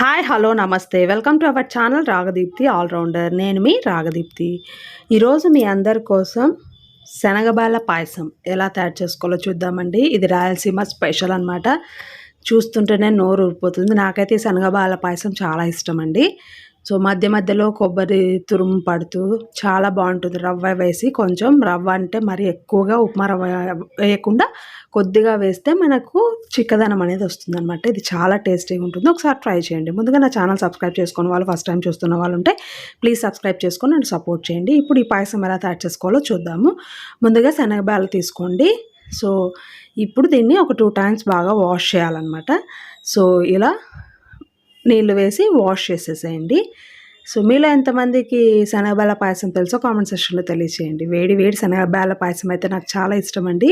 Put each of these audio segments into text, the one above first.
Hi hello నమస్తే. Welcome to our channel Ragadeepthi allrounder నేను మీ రాగదీప్తి ఈరోజు మీ అందరి కోసం శనగబాల పాయసం ఎలా తయారు చేసుకోవాలో చూద్దామండి. ఇది రాయలసీమ స్పెషల్ అనమాట చూస్తుంటేనే నోరు ఊరిపోతుంది నాకైతే శనగబాల పాయసం చాలా ఇష్టం అండి సో మధ్య మధ్యలో కొబ్బరి తురుము పడుతూ చాలా బాగుంటుంది. రవ్వ వేసి కొంచెం రవ్వ అంటే మరి ఎక్కువగా ఉప్మా రవ్వ వేయకుండా కొద్దిగా వేస్తే మనకు చిక్కదనం అనేది వస్తుంది అనమాట ఇది చాలా టేస్టీగా ఉంటుంది. ఒకసారి ట్రై చేయండి. ముందుగా నా ఛానల్ సబ్స్క్రైబ్ చేసుకున్న వాళ్ళు ఫస్ట్ టైం చూస్తున్న వాళ్ళు ఉంటే ప్లీజ్ సబ్స్క్రైబ్ చేసుకొని నన్ను సపోర్ట్ చేయండి. ఇప్పుడు ఈ పాయసం ఎలా తయారు చేసుకోవాలో చూద్దాము. ముందుగా శనగబాలు తీసుకోండి. సో ఇప్పుడు దీన్ని ఒక టూ టైమ్స్ బాగా వాష్ చేయాలన్నమాట. సో ఇలా నీళ్ళు వేసి వాష్ చేసేసేయండి. సో మీలో ఎంతమందికి శనగబాల పాయసం తెలుసో కామెంట్ సెక్షన్లో తెలియచేయండి. వేడి వేడి శనగబాల పాయసం అయితే నాకు చాలా ఇష్టం అండి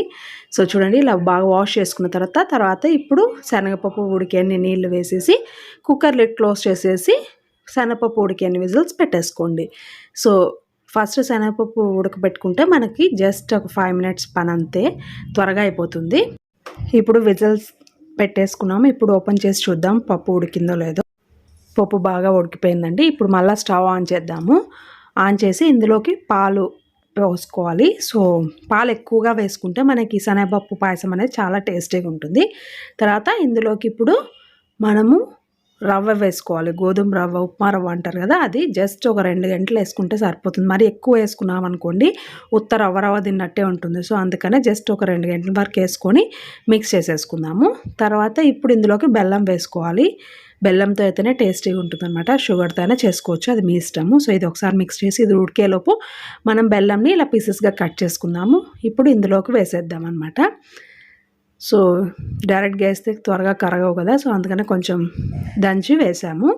సో చూడండి ఇలా బాగా వాష్ చేసుకున్న తర్వాత తర్వాత ఇప్పుడు శనగపప్పు ఉడికి అన్ని నీళ్ళు వేసేసి కుక్కర్ లిడ్ క్లోజ్ చేసేసి శనగపప్పు ఉడికి అన్ని విజిల్స్ పెట్టేసుకోండి. సో ఫస్ట్ శనగపప్పు ఉడకబెట్టుకుంటే మనకి జస్ట్ ఒక ఫైవ్ మినిట్స్ పని అంతే త్వరగా అయిపోతుంది. ఇప్పుడు విజిల్స్ పెట్టేసుకున్నాము. ఇప్పుడు ఓపెన్ చేసి చూద్దాం పప్పు ఉడికిందో లేదో. పప్పు బాగా ఉడికిపోయిందండి. ఇప్పుడు మళ్ళీ స్టవ్ ఆన్ చేద్దాము. ఆన్ చేసి ఇందులోకి పాలు పోసుకోవాలి. సో పాలు ఎక్కువగా వేసుకుంటే మనకి శనగపప్పు పాయసం అనేది చాలా టేస్టీగా ఉంటుంది. తర్వాత ఇందులోకి ఇప్పుడు మనము రవ్వ వేసుకోవాలి. గోధుమ రవ్వ ఉప్మా రవ్వ అంటారు కదా అది. జస్ట్ ఒక రెండు గంటలు వేసుకుంటే సరిపోతుంది. మరి ఎక్కువ వేసుకున్నాం అనుకోండి ఉత్త రవ్వ రవ్వ తిన్నట్టే ఉంటుంది. సో అందుకనే జస్ట్ ఒక రెండు గంటల వరకు వేసుకొని మిక్స్ చేసేసుకుందాము. తర్వాత ఇప్పుడు ఇందులోకి బెల్లం వేసుకోవాలి. బెల్లంతో అయితేనే టేస్టీగా ఉంటుంది అనమాట షుగర్తో అయినా చేసుకోవచ్చు. అది మీ ఇష్టము. సో ఇది ఒకసారి మిక్స్ చేసి ఇది ఉడికేలోపు మనం బెల్లంని ఇలా పీసెస్గా కట్ చేసుకుందాము. ఇప్పుడు ఇందులోకి వేసేద్దాం అనమాట సో డైరెక్ట్గా వేస్తే త్వరగా కరగవు కదా సో అందుకనే కొంచెం దంచి వేసాము.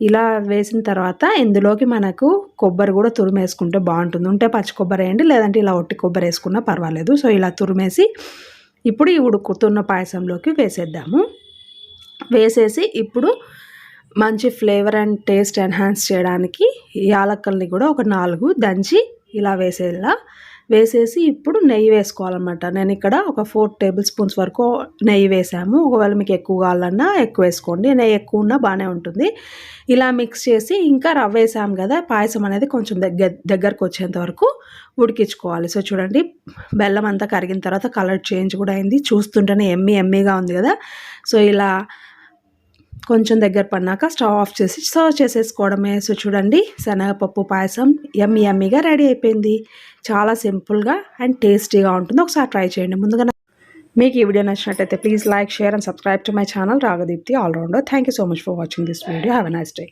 ఇలా వేసిన తర్వాత ఇందులోకి మనకు కొబ్బరి కూడా తురిమేసుకుంటే బాగుంటుంది. ఉంటే పచ్చి కొబ్బరి వేయండి లేదంటే ఇలా ఒట్టి కొబ్బరి వేసుకున్నా పర్వాలేదు. సో ఇలా తురిమేసి ఇప్పుడు ఈ ఉడుకుతున్న పాయసంలోకి వేసేద్దాము. వేసేసి ఇప్పుడు మంచి ఫ్లేవర్ అండ్ టేస్ట్ ఎన్హాన్స్ చేయడానికి యాలక్కల్ని కూడా ఒక నాలుగు దంచి ఇలా వేసేలా వేసేసి ఇప్పుడు నెయ్యి వేసుకోవాలన్నమాట. నేను ఇక్కడ ఒక ఫోర్ టేబుల్ స్పూన్స్ వరకు నెయ్యి వేసాము. ఒకవేళ మీకు ఎక్కువ కావాలన్నా ఎక్కువ వేసుకోండి. నెయ్యి ఎక్కువ ఉన్నా బాగానే ఉంటుంది. ఇలా మిక్స్ చేసి ఇంకా రవ్వ వేసాము కదా పాయసం అనేది కొంచెం దగ్గర దగ్గరకు వచ్చేంత వరకు ఉడికించుకోవాలి. సో చూడండి బెల్లం అంతా కరిగిన తర్వాత కలర్ చేంజ్ కూడా అయింది. చూస్తుంటేనే ఎమ్మి ఎమ్మిగా ఉంది కదా. సో ఇలా కొంచెం దగ్గర పడినాక స్టవ్ ఆఫ్ చేసి సర్వ్ చేసేసుకోవడమే. సో చూడండి శనగపప్పు పాయసం ఎమ్మి ఎమ్మిగా రెడీ అయిపోయింది. చాలా సింపుల్గా అండ్ టేస్టీగా ఉంటుంది. ఒకసారి ట్రై చేయండి. ముందుగా మీకు ఈ వీడియో నచ్చినట్టయితే please like share and subscribe to my channel. Ragadeepthi allrounder thank you so much for watching this video. Have a nice day.